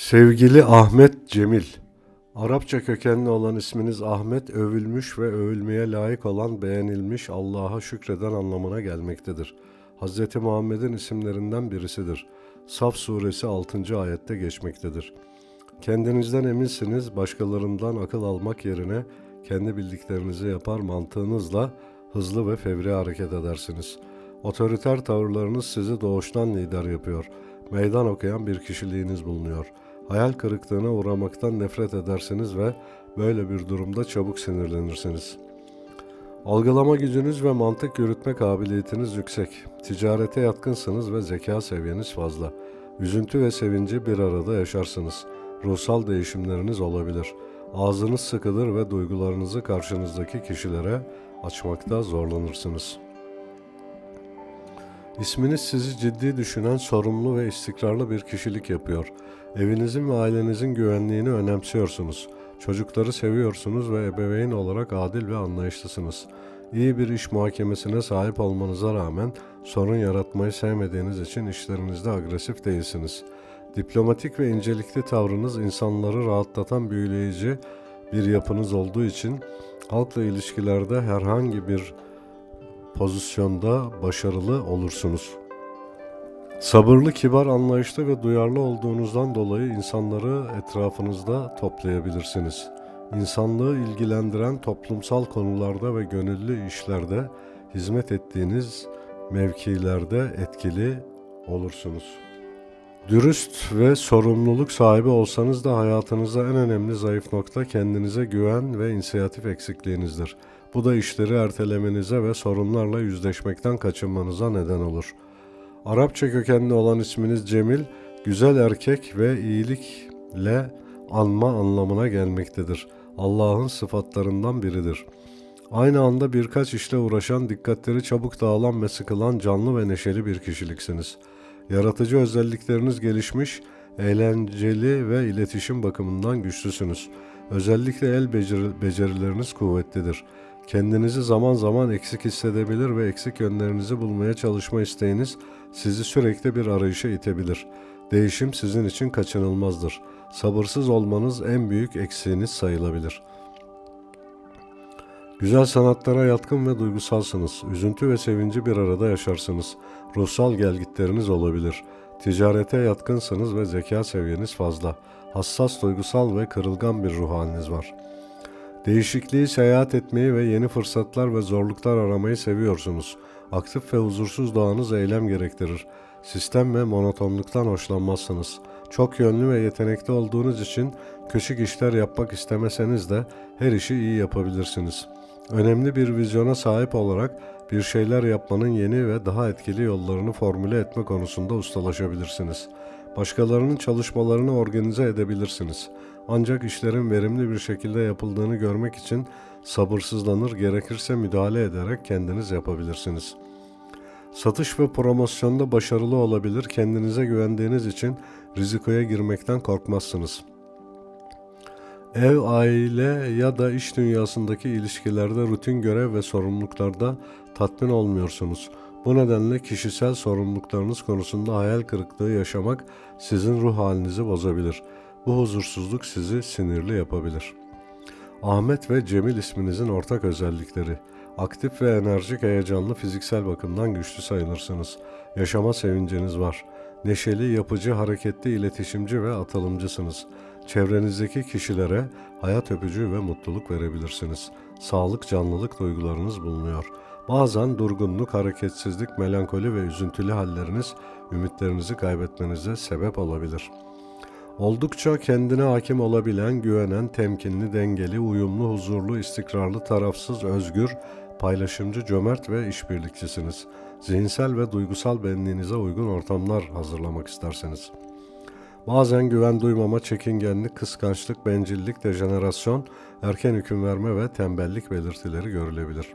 Sevgili Ahmet Cemil, Arapça kökenli olan isminiz Ahmet, övülmüş ve övülmeye layık olan beğenilmiş Allah'a şükreden anlamına gelmektedir. Hz. Muhammed'in isimlerinden birisidir. Saf suresi 6. ayette geçmektedir. Kendinizden eminsiniz, başkalarından akıl almak yerine kendi bildiklerinizi yapar mantığınızla hızlı ve fevri hareket edersiniz. Otoriter tavırlarınız sizi doğuştan lider yapıyor. Meydan okuyan bir kişiliğiniz bulunuyor. Hayal kırıklığına uğramaktan nefret edersiniz ve böyle bir durumda çabuk sinirlenirsiniz. Algılama gücünüz ve mantık yürütme kabiliyetiniz yüksek. Ticarete yatkınsınız ve zeka seviyeniz fazla. Üzüntü ve sevinci bir arada yaşarsınız. Ruhsal değişimleriniz olabilir. Ağzınız sıkılır ve duygularınızı karşınızdaki kişilere açmakta zorlanırsınız. İsminiz sizi ciddi düşünen, sorumlu ve istikrarlı bir kişilik yapıyor. Evinizin ve ailenizin güvenliğini önemsiyorsunuz. Çocukları seviyorsunuz ve ebeveyn olarak adil ve anlayışlısınız. İyi bir iş muhakemesine sahip olmanıza rağmen sorun yaratmayı sevmediğiniz için işlerinizde agresif değilsiniz. Diplomatik ve incelikli tavrınız insanları rahatlatan büyüleyici bir yapınız olduğu için halkla ilişkilerde herhangi bir pozisyonda başarılı olursunuz. Sabırlı, kibar, anlayışlı ve duyarlı olduğunuzdan dolayı insanları etrafınızda toplayabilirsiniz. İnsanlığı ilgilendiren toplumsal konularda ve gönüllü işlerde hizmet ettiğiniz mevkilerde etkili olursunuz. Dürüst ve sorumluluk sahibi olsanız da hayatınızda en önemli zayıf nokta kendinize güven ve inisiyatif eksikliğinizdir. Bu da işleri ertelemenize ve sorunlarla yüzleşmekten kaçınmanıza neden olur. Arapça kökenli olan isminiz Cemil, güzel erkek ve iyilikle anma anlamına gelmektedir. Allah'ın sıfatlarından biridir. Aynı anda birkaç işle uğraşan, dikkatleri çabuk dağılan ve sıkılan canlı ve neşeli bir kişiliksiniz. Yaratıcı özellikleriniz gelişmiş, eğlenceli ve iletişim bakımından güçlüsünüz. Özellikle el beceri- becerileriniz kuvvetlidir. Kendinizi zaman zaman eksik hissedebilir ve eksik yönlerinizi bulmaya çalışma isteğiniz sizi sürekli bir arayışa itebilir. Değişim sizin için kaçınılmazdır. Sabırsız olmanız en büyük eksiğiniz sayılabilir. Güzel sanatlara yatkın ve duygusalsınız. Üzüntü ve sevinci bir arada yaşarsınız. Ruhsal gelgitleriniz olabilir. Ticarete yatkınsınız ve zeka seviyeniz fazla. Hassas, duygusal ve kırılgan bir ruh haliniz var. Değişikliği, seyahat etmeyi ve yeni fırsatlar ve zorluklar aramayı seviyorsunuz. Aktif ve huzursuz doğanız eylem gerektirir. Sistem ve monotonluktan hoşlanmazsınız. Çok yönlü ve yetenekli olduğunuz için küçük işler yapmak istemeseniz de her işi iyi yapabilirsiniz. Önemli bir vizyona sahip olarak bir şeyler yapmanın yeni ve daha etkili yollarını formüle etme konusunda ustalaşabilirsiniz. Başkalarının çalışmalarını organize edebilirsiniz. Ancak işlerin verimli bir şekilde yapıldığını görmek için sabırsızlanır, gerekirse müdahale ederek kendiniz yapabilirsiniz. Satış ve promosyonda başarılı olabilir, kendinize güvendiğiniz için rizikoya girmekten korkmazsınız. Ev, aile ya da iş dünyasındaki ilişkilerde rutin görev ve sorumluluklarda tatmin olmuyorsunuz. Bu nedenle kişisel sorumluluklarınız konusunda hayal kırıklığı yaşamak sizin ruh halinizi bozabilir. Bu huzursuzluk sizi sinirli yapabilir. Ahmet ve Cemil isminizin ortak özellikleri. Aktif ve enerjik, heyecanlı, fiziksel bakımdan güçlü sayılırsınız. Yaşama sevinciniz var. Neşeli, yapıcı, hareketli, iletişimci ve atılımcısınız. Çevrenizdeki kişilere hayat öpücüğü ve mutluluk verebilirsiniz. Sağlık, canlılık duygularınız bulunuyor. Bazen durgunluk, hareketsizlik, melankoli ve üzüntülü halleriniz ümitlerinizi kaybetmenize sebep olabilir.'' Oldukça kendine hakim olabilen, güvenen, temkinli, dengeli, uyumlu, huzurlu, istikrarlı, tarafsız, özgür, paylaşımcı, cömert ve işbirlikçisiniz. Zihinsel ve duygusal benliğinize uygun ortamlar hazırlamak isterseniz. Bazen güven duymama, çekingenlik, kıskançlık, bencillik, dejenerasyon, erken hüküm verme ve tembellik belirtileri görülebilir.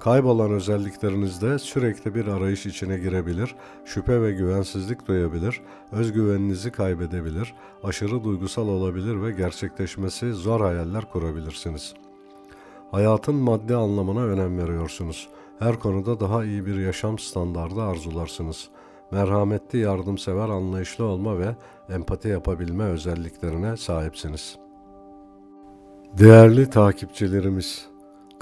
Kaybolan özelliklerinizde sürekli bir arayış içine girebilir, şüphe ve güvensizlik duyabilir, özgüveninizi kaybedebilir, aşırı duygusal olabilir ve gerçekleşmesi zor hayaller kurabilirsiniz. Hayatın maddi anlamına önem veriyorsunuz. Her konuda daha iyi bir yaşam standardı arzularsınız. Merhametli, yardımsever, anlayışlı olma ve empati yapabilme özelliklerine sahipsiniz. Değerli takipçilerimiz,